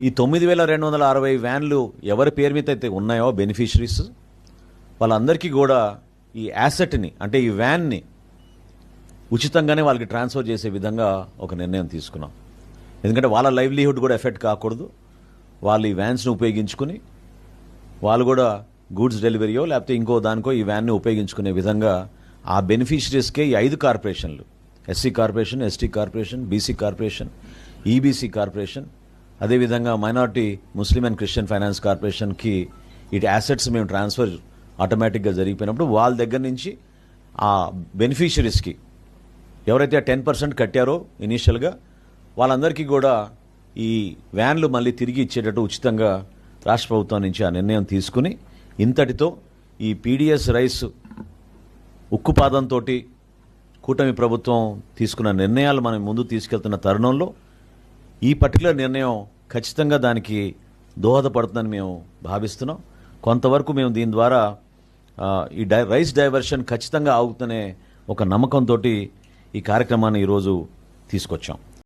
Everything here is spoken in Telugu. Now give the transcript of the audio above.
ఈ తొమ్మిది వేల రెండు వందల అరవై వ్యాన్లు ఎవరి పేరు మీద అయితే ఉన్నాయో బెనిఫిషరీస్ వాళ్ళందరికీ కూడా ఈ యాసెట్ని అంటే ఈ వ్యాన్ని ఉచితంగానే వాళ్ళకి ట్రాన్స్ఫర్ చేసే విధంగా ఒక నిర్ణయం తీసుకున్నాం. ఎందుకంటే వాళ్ళ లైవ్లీహుడ్ కూడా ఎఫెక్ట్ కాకూడదు. వాళ్ళు ఈ వ్యాన్స్ని ఉపయోగించుకుని వాళ్ళు కూడా గూడ్స్ డెలివరీయో లేకపోతే ఇంకో దానికో ఈ వ్యాన్ని ఉపయోగించుకునే విధంగా ఆ బెనిఫిషరీస్కే ఈ ఐదు కార్పొరేషన్లు SC corporation ST corporation BC corporation EBC corporation అదేవిధంగా minority Muslim and Christian finance కార్పొరేషన్కి ఇటు యాసెట్స్ మేము ట్రాన్స్ఫర్ ఆటోమేటిక్గా జరిగిపోయినప్పుడు వాళ్ళ దగ్గర నుంచి ఆ బెనిఫిషరీస్కి ఎవరైతే టెన్ పర్సెంట్ కట్టారో ఇనీషియల్గా వాళ్ళందరికీ కూడా ఈ వ్యాన్లు మళ్ళీ తిరిగి ఇచ్చేటట్టు ఉచితంగా రాష్ట్ర ప్రభుత్వం నుంచి ఆ నిర్ణయం తీసుకుని ఇంతటితో ఈ పీడిఎస్ రైస్ ఉక్కుపాదంతో కూటమి ప్రభుత్వం తీసుకున్న నిర్ణయాలు మనం ముందు తీసుకెళ్తున్న తరుణంలో ఈ పర్టికులర్ నిర్ణయం ఖచ్చితంగా దానికి దోహదపడుతుందని మేము భావిస్తున్నాం. కొంతవరకు మేము దీని ద్వారా ఈ డై రైస్ డైవర్షన్ ఖచ్చితంగా ఆగుతుందనే ఒక నమ్మకంతో ఈ కార్యక్రమాన్ని ఈరోజు తీసుకొచ్చాం.